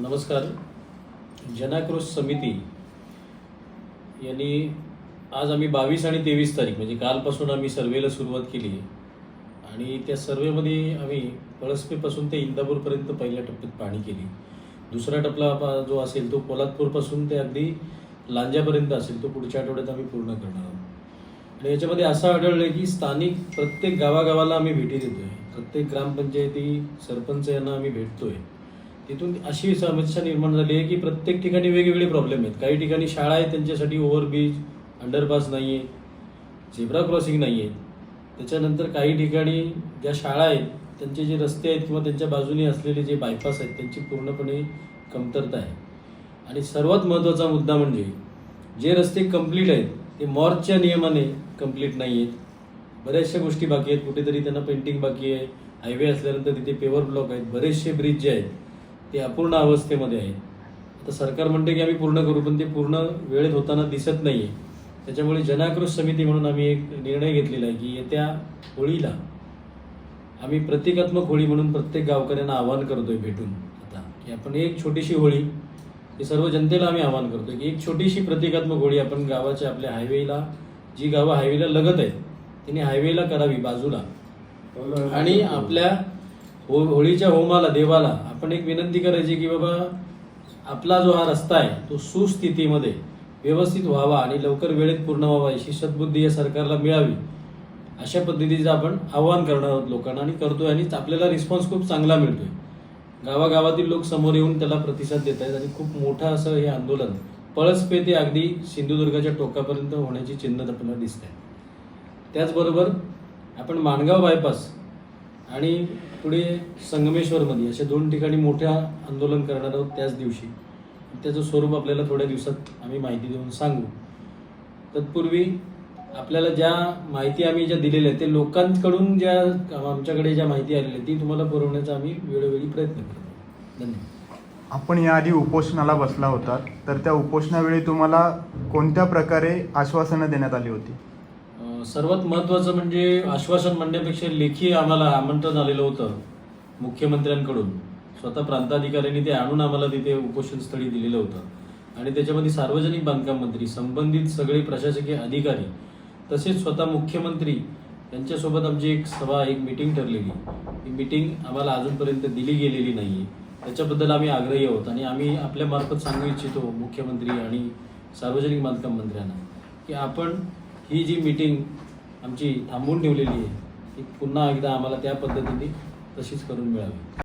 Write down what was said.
नमस्कार. जनाक्रोश समिती यांनी आज आम्ही बावीस आणि तेवीस तारीख म्हणजे कालपासून आम्ही सर्वेला सुरुवात केली आहे. आणि त्या सर्वेमध्ये आम्ही पळसपेपासून ते इंदापूरपर्यंत पहिल्या टप्प्यात पाहणी केली. दुसरा टप्पा पा- जो असेल तो पोलादपूरपासून ते अगदी लांजापर्यंत असेल तो पुढच्या आठवड्यात आम्ही पूर्ण करणार आहोत. आणि याच्यामध्ये असं आढळलं की स्थानिक प्रत्येक गावागावाला आम्ही भेटी देतो आहे प्रत्येक ग्रामपंचायती सरपंच यांना आम्ही भेटतो आहे तिथून अशी समस्या निर्माण झाली आहे की प्रत्येक ठिकाणी वेगवेगळे प्रॉब्लेम आहेत. काही ठिकाणी शाळा आहेत त्यांच्यासाठी ओव्हरब्रिज अंडरपास नाही आहे झेब्रा क्रॉसिंग नाही आहे त्याच्यानंतर काही ठिकाणी ज्या शाळा आहेत त्यांचे जे रस्ते आहेत किंवा त्यांच्या बाजूने असलेले जे बायपास आहेत त्यांची पूर्णपणे कमतरता आहे. आणि सर्वात महत्त्वाचा मुद्दा म्हणजे जे रस्ते कंप्लीट आहेत ते मॉर्चच्या नियमाने कंप्लीट नाही आहेत बऱ्याचशा गोष्टी बाकी आहेत कुठेतरी त्यांना पेंटिंग बाकी आहे. हायवे असल्यानंतर तिथे पेवर ब्लॉक आहेत बरेचसे ब्रिज जे आहेत ते अपूर्ण अवस्थेमध्ये आहे. आता सरकार म्हणते की आम्ही पूर्ण करू पण ते पूर्ण वेळेत होताना दिसत नाही आहे त्याच्यामुळे जनाक्रोश समिती म्हणून आम्ही एक निर्णय घेतलेला आहे की येत्या होळीला आम्ही प्रतिकात्मक होळी म्हणून प्रत्येक गावकऱ्यांना आवाहन करतोय भेटून आता की आपण एक छोटीशी होळी ही सर्व जनतेला आम्ही आवाहन करतोय की एक छोटीशी प्रतिकात्मक होळी आपण गावाच्या आपल्या हायवेला जी गावं हायवेला लगत आहेत तिने हायवेला करावी बाजूला. आणि आपल्या हो होळीच्या होमाला देवाला आपण एक विनंती करायची की बाबा आपला जो हा रस्ता आहे तो सुस्थितीमध्ये व्यवस्थित व्हावा आणि लवकर वेळेत पूर्ण व्हावा अशी सद्बुद्धी या सरकारला मिळावी. अशा पद्धतीचं आपण आव्हान करणार आहोत लोकांना आणि करतोय आणि आपल्याला रिस्पॉन्स खूप चांगला मिळतोय. गावागावातील लोक समोर येऊन त्याला प्रतिसाद देत आहेत आणि खूप मोठं असं हे आंदोलन पळसपे ते अगदी सिंधुदुर्गाच्या टोकापर्यंत होण्याची चिन्ह आपल्याला दिसत आहे त्याचबरोबर आपण माणगाव बायपास आणि पुढे संगमेश्वरमध्ये अशा दोन ठिकाणी मोठ्या आंदोलन करणार आहोत त्याच दिवशी. त्याचं स्वरूप आपल्याला थोड्या दिवसात आम्ही माहिती देऊन सांगू. तत्पूर्वी आपल्याला ज्या माहिती आम्ही ज्या दिलेल्या आहेत ते लोकांकडून ज्या आमच्याकडे ज्या माहिती आलेली आहे ती तुम्हाला पुरवण्याचा आम्ही वेळोवेळी प्रयत्न करतो. धन्यवाद. आपण याआधी उपोषणाला बसला होता तर त्या उपोषणावेळी तुम्हाला कोणत्या प्रकारे आश्वासनं देण्यात आली होती? सर्वात महत्त्वाचं म्हणजे आश्वासन म्हणण्यापेक्षा लेखी आम्हाला आमंत्रण आलेलं होतं मुख्यमंत्र्यांकडून. स्वतः प्रांताधिकाऱ्यांनी ते आणून आम्हाला तिथे उपोषणस्थळी दिलेलं होतं. आणि त्याच्यामध्ये सार्वजनिक बांधकाम मंत्री संबंधित सगळे प्रशासकीय अधिकारी तसेच स्वतः मुख्यमंत्री यांच्यासोबत आमची एक सभा एक मिटिंग ठरलेली. ही मिटिंग आम्हाला अजूनपर्यंत दिली गेलेली नाही त्याच्याबद्दल आम्ही आग्रही आहोत आणि आम्ही आपल्यामार्फत सांगू इच्छितो मुख्यमंत्री आणि सार्वजनिक बांधकाम मंत्र्यांना की आपण ही जी मीटिंग आमची थांबवून ठेवलेली आहे ती पुन्हा एकदा आम्हाला त्या पद्धतीने तशीच करून मिळावी.